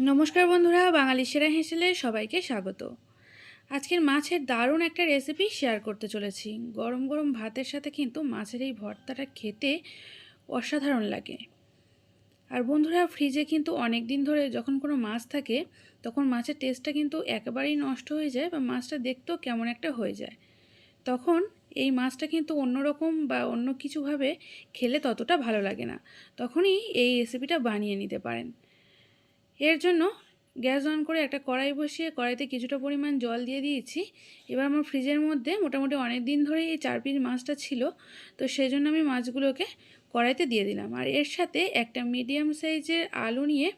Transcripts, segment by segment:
নমস্কার বন্ধুরা, বাঙালি সেরা হেসেলে সবাইকে স্বাগত। আজকের মাছের দারুণ একটা রেসিপি শেয়ার করতে চলেছি। গরম গরম ভাতের সাথে কিন্তু মাছের এই ভর্তাটা খেতে অসাধারণ লাগে। আর বন্ধুরা ফ্রিজে কিন্তু অনেক দিন ধরে যখন কোনো মাছ থাকে, তখন মাছের টেস্টটা কিন্তু একেবারেই নষ্ট হয়ে যায় বা মাছটা দেখতেও কেমন একটা হয়ে যায়। তখন এই মাছটা কিন্তু অন্যরকম বা অন্য কিছুভাবে খেলে ততটা ভালো লাগে না। তখনই এই রেসিপিটা বানিয়ে নিতে পারেন। এর জন্য গ্যাস অন করে একটা কড়াই বসিয়ে কড়াইতে কিছুটা পরিমাণ জল দিয়ে দিয়েছি। এবার আমার ফ্রিজের মধ্যে মোটামুটি অনেক দিন ধরেই এই চার পিস মাছটা ছিল, তো সেই জন্য আমি মাছগুলোকে কড়াইতে দিয়ে দিলাম। আর এর সাথে একটা মিডিয়াম সাইজের আলু নিয়ে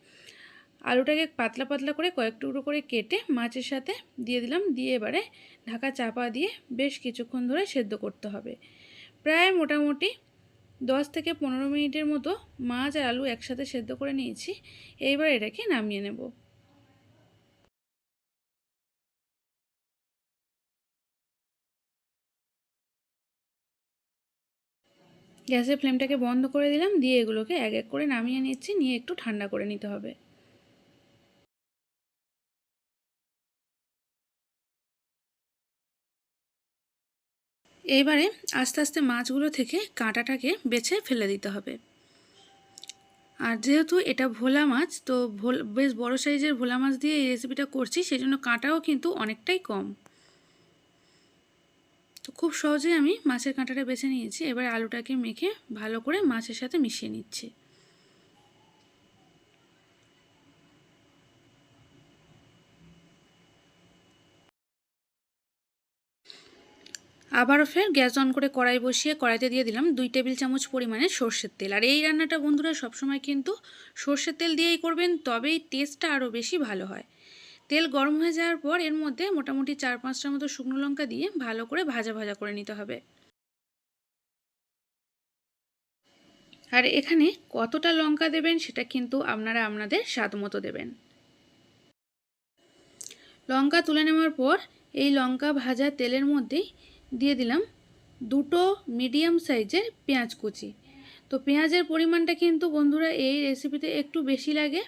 আলুটাকে পাতলা পাতলা করে কয়েক টুকরো করে কেটে মাছের সাথে দিয়ে দিলাম। দিয়ে এবারে ঢাকা চাপা দিয়ে বেশ কিছুক্ষণ ধরে সেদ্ধ করতে হবে। প্রায় মোটামুটি দশ থেকে পনেরো মিনিটের মতো মাছ আর আলু একসাথে সেদ্ধ করে নিয়েছি। এইবার এটাকে নামিয়ে নেব। গ্যাসের ফ্লেমটাকে বন্ধ করে দিলাম, দিয়ে এগুলোকে এক এক করে নামিয়ে নিচ্ছি, নিয়ে একটু ঠান্ডা করে নিতে হবে। এইবারে আস্তে আস্তে মাছগুলো থেকে কাঁটাটাকে বেছে ফেলে দিতে হবে। আর যেহেতু এটা ভোলা মাছ, তো ভোল, বেশ বড় সাইজের ভোলা মাছ দিয়ে এই রেসিপিটা করছি সেই জন্য কাঁটাও কিন্তু অনেকটাই কম। তো খুব সহজেই আমি মাছের কাঁটাটা বেছে নিয়েছি। এবার আলুটাকে মেখে ভালো করে মাছের সাথে মিশিয়ে নিচ্ছি। আবারও ফের গ্যাস অন করে কড়াই বসিয়ে কড়াইতে দিয়ে দিলাম দুই টেবিল চামচ পরিমাণে সর্ষের তেল। আর এই রান্নাটা বন্ধুরা সবসময় কিন্তু সর্ষের তেল দিয়েই করবেন, তবেই টেস্টটা আরও বেশি ভালো হয়। তেল গরম হয়ে যাওয়ার পর এর মধ্যে মোটামুটি চার পাঁচটার মতো শুকনো লঙ্কা দিয়ে ভালো করে ভাজা ভাজা করে নিতে হবে। আর এখানে কতটা লঙ্কা দেবেন সেটা কিন্তু আপনারা আপনাদের স্বাদ মতো দেবেন। লঙ্কা তুলে নেওয়ার পর এই লঙ্কা ভাজা তেলের মধ্যেই দিয়ে দিলাম দুটো মিডিয়াম সাইজের পেঁয়াজ কুচি। তো পেঁয়াজের পরিমাণটা কিন্তু বন্ধুরা এই রেসিপিতে একটু বেশি লাগে।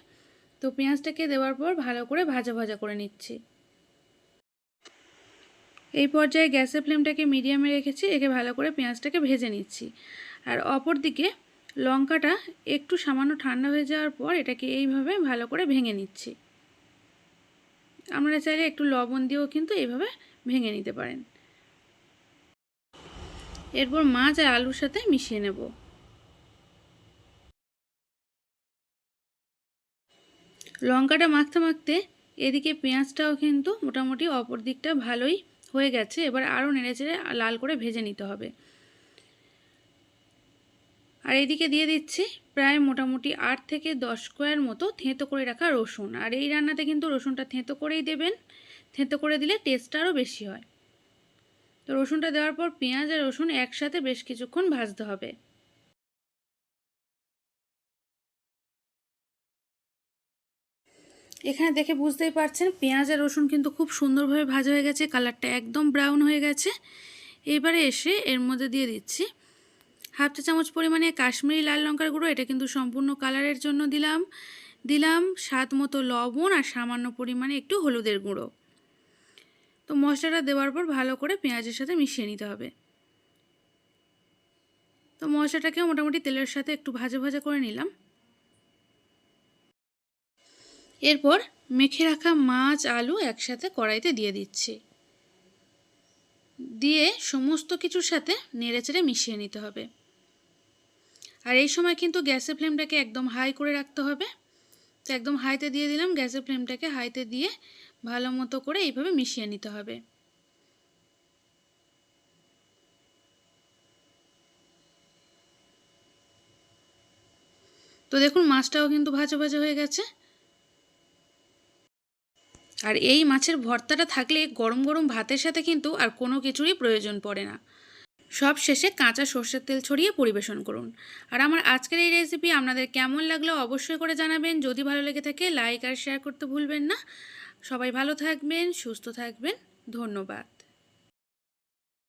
তো পেঁয়াজটাকে দেওয়ার পর ভালো করে ভাজা ভাজা করে নিচ্ছি। এই পর্যায়ে গ্যাসের ফ্লেমটাকে মিডিয়ামে রেখেছি, একে ভালো করে পেঁয়াজটাকে ভেজে নিচ্ছি। আর অপর দিকে লঙ্কাটা একটু সামান্য ঠান্ডা হয়ে যাওয়ার পর এটাকে এইভাবে ভালো করে ভেঙে নিচ্ছি। আপনারা চাইলে একটু লবণ দিয়েও কিন্তু এইভাবে ভেঙে নিতে পারেন। এরপর মাছ আর আলুর সাথে মিশিয়ে নেব। লঙ্কাটা মাখতে মাখতে এদিকে পেঁয়াজটাও কিন্তু মোটামুটি অপর দিকটা ভালোই হয়ে গেছে। এবার আরও নেড়েচেড়ে লাল করে ভেজে নিতে হবে। আর এদিকে দিয়ে দিচ্ছি প্রায় মোটামুটি আট থেকে দশ স্কোয়ার মতো থেঁতো করে রাখা রসুন। আর এই রান্নাতে কিন্তু রসুনটা থেঁতো করেই দেবেন। থেঁতো করে দিলে টেস্টটা আরও বেশি হয়। তো রসুনটা দেওয়ার পর পেঁয়াজ আর রসুন একসাথে বেশ কিছুক্ষণ ভাজতে হবে। এখানে দেখে বুঝতেই পারছেন, পেঁয়াজ আর রসুন কিন্তু খুব সুন্দরভাবে ভাজা হয়ে গেছে, কালারটা একদম ব্রাউন হয়ে গেছে। এবারে এসে এর মধ্যে দিয়ে দিচ্ছি হাফ চা চামচ পরিমাণে কাশ্মীরি লাল লঙ্কার গুঁড়ো, এটা কিন্তু সম্পূর্ণ কালারের জন্য দিলাম। দিলাম স্বাদ মতো লবণ আর সামান্য পরিমাণে একটু হলুদের গুঁড়ো। তো মশলাটা দেওয়ার পর ভালো করে পেঁয়াজের সাথে মিশিয়ে নিতে হবে। তো মশলাটাকে মোটামুটি তেলের সাথে একটু ভাজা ভাজা করে নিলাম। এরপর মেখে রাখা মাছ, আলু একসাথে কড়াইতে দিয়ে দিচ্ছি। দিয়ে সমস্ত কিছুর সাথে নেড়েচেড়ে মিশিয়ে নিতে হবে। আর এই সময় কিন্তু গ্যাসের ফ্লেমটাকে একদম হাই করে রাখতে হবে। তো একদম হাইতে দিয়ে দিলাম গ্যাসের ফ্লেমটাকে হাইতে দিয়ে ভালো মতো করে এইভাবে মিশিয়ে নিতে হবে। তো দেখুন মাছটাও কিন্তু ভাজা ভাজা হয়ে গেছে। আর এই মাছের ভর্তাটা থাকলে গরম গরম ভাতের সাথে কিন্তু আর কোনো কিছুরই প্রয়োজন পড়ে না। সব শেষে কাঁচা সর্ষের তেল ছড়িয়ে পরিবেশন করুন। আর আমার আজকের এই রেসিপি আপনাদের কেমন লাগল অবশ্যই করে জানাবেন। যদি ভালো লেগে থাকে লাইক আর শেয়ার করতে ভুলবেন না। সবাই ভালো থাকবেন, সুস্থ থাকবেন। ধন্যবাদ।